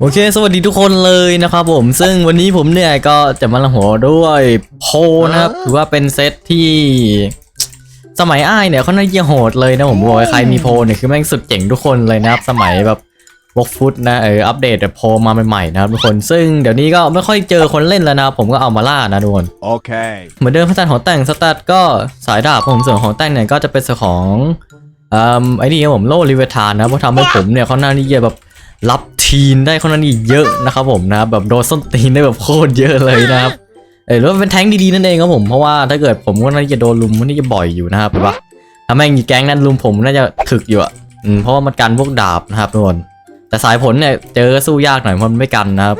โอเค สวัสดีทุกคนเลยนะครับผม ซึ่งวันนี้ผมเนี่ยก็จะมาละหัวด้วยโพลนะครับ ถือว่าเป็นเซตที่สมัยอ้ายเนี่ยเขาน่าจะโหดเลยนะผมบอกว่าใครมีโพลเนี่ยคือแม่งสุดเจ๋งทุกคนเลยนะครับ สมัยแบบวอกฟุตนะเอออัปเดตแบบโพลมาใหม่ๆนะครับทุกคน ซึ่งเดี๋ยวนี้ก็ไม่ค่อยเจอคนเล่นแล้วนะครับผมก็เอามาล่านะทุกคน Okay. เหมือนเดิมพัฒนาของแต่งสตาร์ทก็สายดาบผมส่วนของแต่งเนี่ยก็จะเป็นส่วนของอืมไอ้นี่ครับผมโล่ลิเวทานนะเพราะทำให้ผมเนี่ยเขาหน้านี่จะแบบ รับทีนได้เขาหน้านี่เยอะนะครับผมนะแบบโดนส้นตีนได้แบบโคตรเยอะเลยนะครับเออแล้วาเป็นแท้งดีๆนั่นเองครับผมเพราะว่าถ้าเกิดผมก็น่าจะโดนลุมมันนี่จะบ่อยอยู่นะครับเห็นปะถ้าแม่งมีแก๊งนั้นลุมผมน่าจะถึกอยู่อะอืมเพราะว่ามันกันพวกดาบนะครับทุกคนแต่สายผลเนี่ยเจอสู้ยากหน่อยเพราะมันไม่กันนะครับ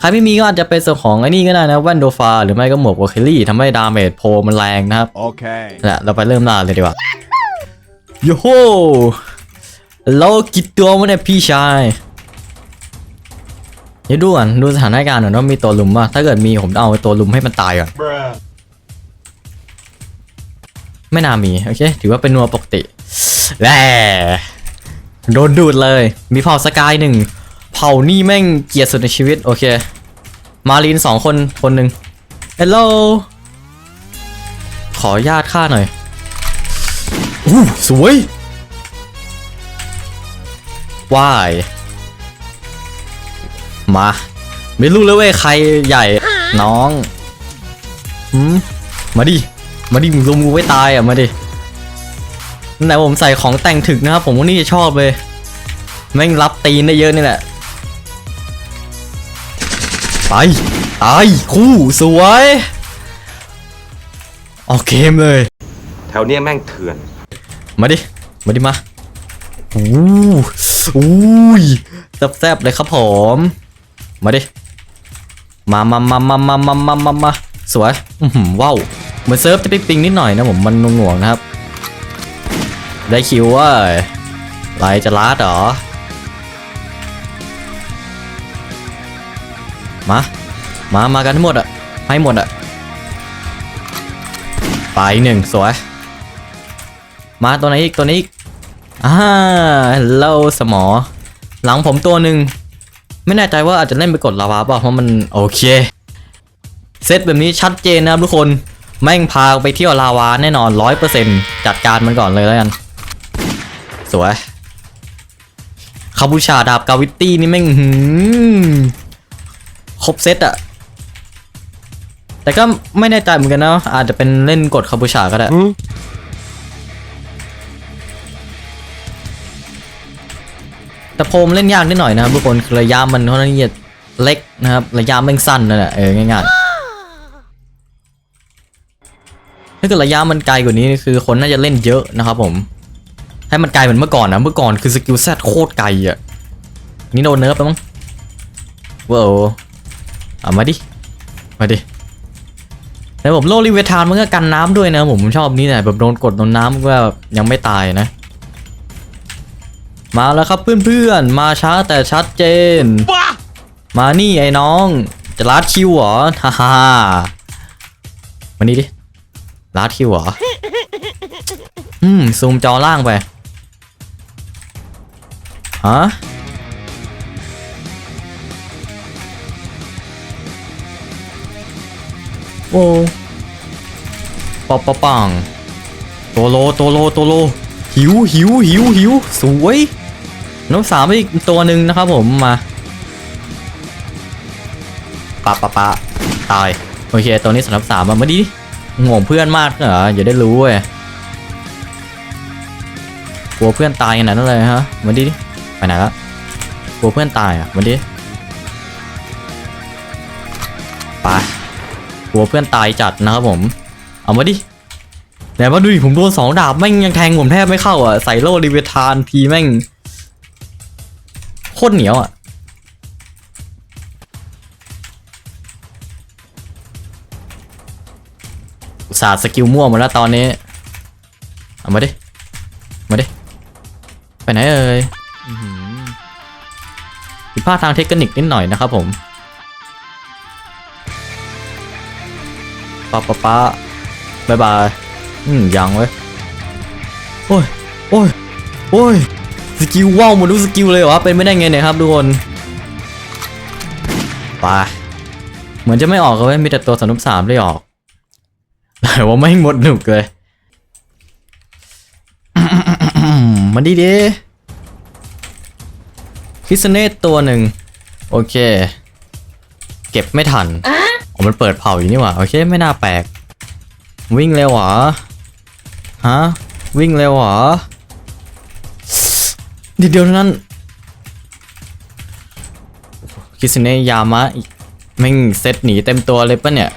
ใครไม่มีก็อาจจะเป็นส่วนของไอ้นี่ก็ได้นะแว่นโดฟาหรือไม่ก็หมวกวอลเคลลี่ทำให้ดาเมจโพลมันแรงนะครับ Okay. นะเราไปเริ่มล่าเลยดีกว่าโยโฮเรากี่ตัววะเนี่ยพี่ชายเดี๋ยวดูก่อนดูสถานการณ์หน่อยว่ามีตัวลุมป่ะถ้าเกิดมีผมจะเอาไอ้ตัวลุมให้มันตายก่อน Bruh. ไม่น่ามีโอเคถือว่าเป็นนัวปกติแหล่โดนดูดเลย มีเผ่าสกายหนึ่งเผ่านี่แม่งเกลียดสุดในชีวิตโอเค มารีนสองคนคนหนึ่งเฮลโลขออนุญาตค่าหน่อยอู้สวยว้าย มา ไม่รู้เลยเว้ยใครใหญ่น้องหืมมาดิ มาดิมึงลงมือไว้ตายอะมาดิไหนผมใส่ของแต่งถึกนะครับผมว่านี่จะชอบเลย แม่งรับตีนได้เยอะนี่แหละ ไปตายคู่สวยออกเกมเลย แถวเนี้ยแม่งเถื่อน มาดิ มาดิมาอู้อู้ยแซ่บๆเลยครับผม มาดิ มามามามามามามามามาสวยว้าวเหมือนเซิร์ฟจะปิ๊กปิงนิดหน่อยนะผมมันหน่วงๆนะครับ ได้คิวว่าไรจะลาดหรอ มา มา มากันทั้งหมดอะให้หมดอะไปหนึ่งสวย มาตัวไหนอีกตัวนี้อีกอ่าเล่าสมอ หลังผมตัวหนึ่ง ไม่แน่ใจว่าอาจจะเล่นไปกดลาวาเปล่าเพราะมันโอเคเซตแบบนี้ชัดเจนนะครับทุกคนแม่งพาไปเที่ยวลาวาแน่นอนร้อยเปอร์เซ็นจัดการมันก่อนเลยแล้วกัน สวยคาบูชาดาบกาวิตี้นี่แม่งหืมครบเซตอะแต่ก็ไม่แน่ใจเหมือนกันนะอาจจะเป็นเล่นกดคาบูชาก็ได้ แต่โพมเล่นยากนิดหน่อยนะครับทุกคนระยะมันค่อนข้างที่จะเล็กนะครับระยะแม่งสั้นนั่นแหละเออง่ายๆถ้าเกิดระยะมันไกลกว่านี้คือคนน่าจะเล่นเยอะนะครับผม ให้มันไกลเหมือนเมื่อก่อนนะเมื่อก่อนคือสกิลแซดโคตรไกลอะนี่โดนเนิร์ฟไปมั้งว้าวเอามาดิมาดิแล้วผมโลลิเวทานมันก็กันน้ำด้วยนะผมชอบนี่แหละแบบโดนกดโดนน้ำก็ยังไม่ตายนะ มาแล้วครับเพื่อนๆ มาช้าแต่ชัดเจน มานี่ไอ้น้อง จะลัดคิวเหรอ ฮ่าฮ่ามานี่ดิลัดคิวเหรอ อืม ซูมจอล่างไป ฮะโอ้ปอปอปังโตโลโตโลโตโลหิวหิวหิวหิวสวย น้องสามอีกตัวหนึ่งนะครับผมมาปะปะปะตายโอเคตัวนี้สำหรับสามมามาดิห่วงเพื่อนมากเหรออย่าได้รู้เว้ยกลัวเพื่อนตายขนาดนั้นเลยฮะมาดิไปไหนละกลัวเพื่อนตายอะมาดิไปกลัวเพื่อนตายจัดนะครับผม เอามาดิไหนมาดูดิผมโดนสองดาบแม่งยังแทงผมแทบไม่เข้าอะใส่โล่ลิเวทานทีแม่ง โคตรเหนียวอะอุตส่าห์สกิลมั่วหมดแล้วตอนนี้เอามาดิ มาดิ ไปไหนเอ่ยอื้อหือผิดพลาดทางเทคนิคนิดหน่อยนะครับผมปะปะปะบายบาย อืมยังเว้ย โอ้ย โอ้ย โอ้ย สกิลว้าวหมดทุกสกิลเลยเหรอเป็นไม่ได้ไงเนี่ยครับทุกคนไปเหมือนจะไม่ออกเลยมีแต่ตัวสนุกสามได้ออกแต่ว่าไม่หมดหนุกเลยมันดีดีคิสเนตตัวหนึ่งโอเค เก็บไม่ทันอ๋อมันเปิดเผาอยู่นี่หว่าโอเคไม่น่าแปลก วิ่งเร็วเหรอฮะวิ่งเร็วเหรอ นิดเดียวเท่านั้นคิสเนยามะแม่งเซตหนีเต็มตัวเลยปะเนี่ย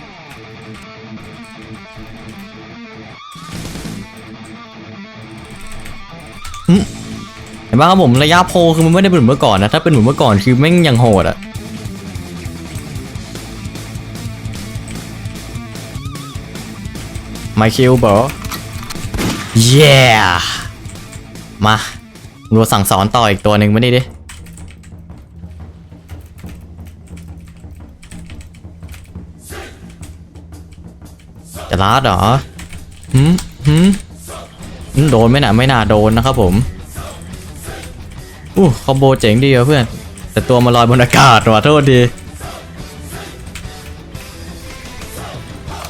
เห็นปะครับผมระยะโพคือมันไม่ได้เป็นเหมือนเมื่อก่อนนะ ถ้าเป็นเหมือนเมื่อก่อนคือแม่งยังโหดอะไมคิวบอเย้มา รัวสั่งสอนต่ออีกตัวหนึ่งมานี่ดิจะลาดเหรอหืมหืมหืมโดนไหมน่ะไม่น่าโดนนะครับผมอู้คอมโบเจ๋งดีอะเพื่อน แต่ตัวมาลอยบนอากาศว่ะโทษดี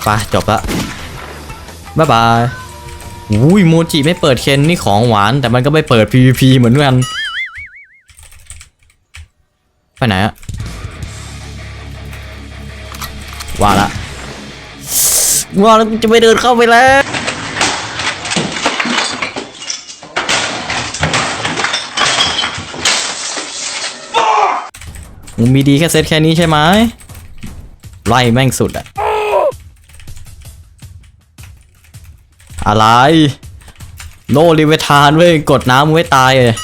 ไปจบละบ๊ายบาย อุ้ยโมจิไม่เปิดเคนนี่ของหวาน แต่มันก็ไม่เปิด PVP เหมือนกัน ไปไหนอะว่าละว่าแล้วจะไม่เดินเข้าไปแล้ว มึงมีดีแค่เซตแค่นี้ใช่ไหมไล่แม่งสุดอะ อะไรโลลิเวทานเว้ย กดน้ำมึงไว้ตายเลย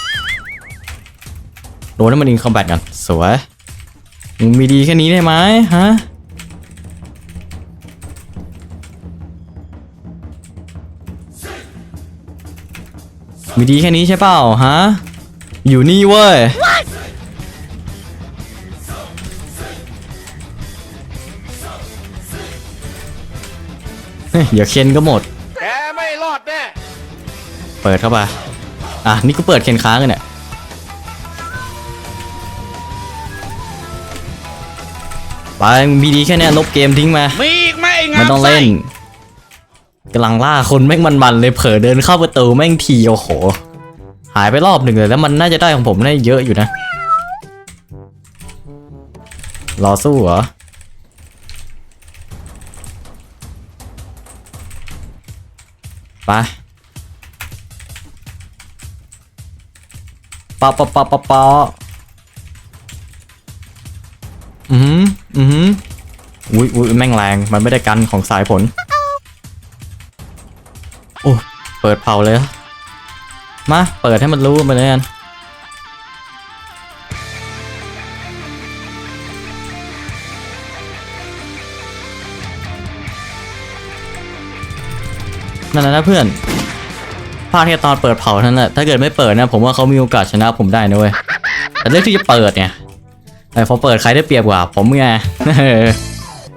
โดนให้มันอินคอมแบทกัน สวยมึงมีดีแค่นี้ได้ไหมฮะมีดีแค่นี้ใช่เปล่าฮะ อยู่นี่เว้ย เดี๋ยวเคนก็หมด ไม่รอดแน่เปิดเข้าไปอะนี่ก็เปิดเคนค้างกันเนี่ยไปมีดีแค่เนี้ยลบเกมทิ้งมา มีอีกไหมไอ้งาไม่มต้องไส้เล่นกำลังล่าคนแม่งมันๆเลยเผลอเดินเข้าประตูแม่งทีโอ้โห หายไปรอบหนึ่งเลยแล้วมันน่าจะได้ของผมได้เยอะอยู่นะ รอสู้เหรอ ไปปะปะปะปะปะอือหืออืมอุ้ยอุ้ยแม่งแรง มันไม่ได้กันของสายผล โอ้ เปิดเผาเลย มา เปิดให้มันรู้ไปเลยกัน นั่นนะนะเพื่อนพลาดแค่ตอนเปิดเผาเท่านั้นแหละถ้าเกิดไม่เปิดนะผมว่าเขามีโอกาสชนะผมได้นะเว้ยแต่เลือกที่จะเปิดเนี่ยแต่พอเปิดใครได้เปรียบกว่า ผมไง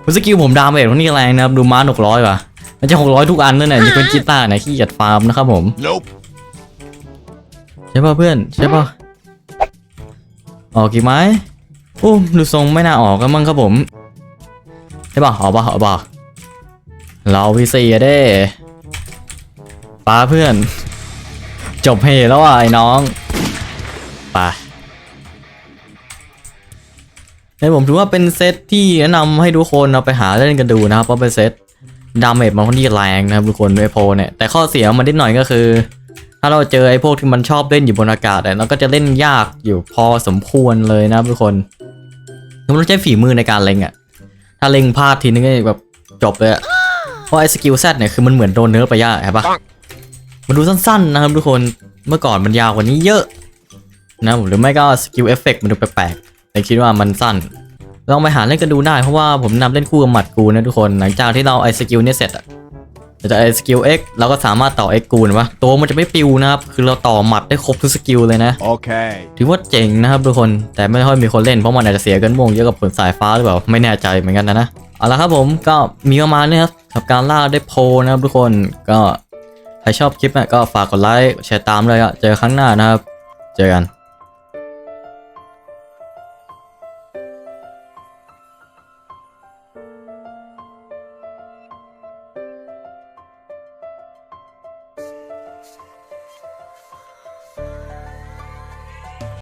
คุณสกิลผมดาเมจคนนี้แรงนะครับดูม้าหกร้อยว่ะมันจะหกร้อยทุกอันนั่นแหละยกเป็นกีตาร์นะขี้เกียจฟาร์มนะครับผม Nope ใช่ป่ะเพื่อนใช่ป่ะออกกี่ไม้โอ้ดูทรงไม่น่าออกกันมั้งครับผมใช่ป่ะออกป่ะออกป่ะเราวีซีอะเด้ ป้าเพื่อน จบเฮแล้วอะไอ้น้องไปในผมถือว่าเป็นเซตที่แนะนำให้ทุกคนเอาไปหาเล่นกันดูนะครับเพราะเป็นเซตดาเมจมันค่อนข้างแรงนะครับทุกคนไอโพเนี่ยแต่ข้อเสียมันนิดหน่อยก็คือ ถ้าเราเจอไอ้พวกที่มันชอบเล่นอยู่บนอากาศเนี่ยเราก็จะเล่นยากอยู่พอสมควรเลยนะทุกคนเราต้องใช้ฝีมือในการเล็งอะถ้าเล็งพลาดทีนึงก็แบบจบเลยเพราะไอ้สกิลแซดเนี่ยคือมันเหมือนโดนเนื้อไปยากใช่ปะ มันดูสั้นๆนะครับทุกคนเมื่อก่อนมันยาวกว่านี้เยอะนะหรือไม่ก็สกิลเอฟเฟกมันดูแปลกๆแต่คิดว่ามันสั้น ลองไปหาเล่นกันดูได้เพราะว่าผมนำเล่นคู่กับหมัดกูนะทุกคน หลังจากที่เราไอ้สกิลเนี่ยเสร็จอะแต่ไอ้สกิล X เราก็สามารถต่อ X กูนวะตัวมันจะไม่ปิวนะครับ คือเราต่อหมัดได้ครบทุกสกิลเลยนะ Okay ถือว่าเจ๋งนะครับทุกคนแต่ไม่ค่อยมีคนเล่นเพราะมันอาจจะเสียเกินวงเยอะกับผลสายฟ้าหรือเปล่าไม่แน่ใจเหมือนกันนะนะเอาละครับผมก็มีประมาณนี้ครับกับการล่าได้โพลนะครับทุกคนก็ ใครชอบคลิปเนี่ยก็ฝากกดไลค์แชร์ตามเลยอะเจอครั้งหน้านะครับ เจอกัน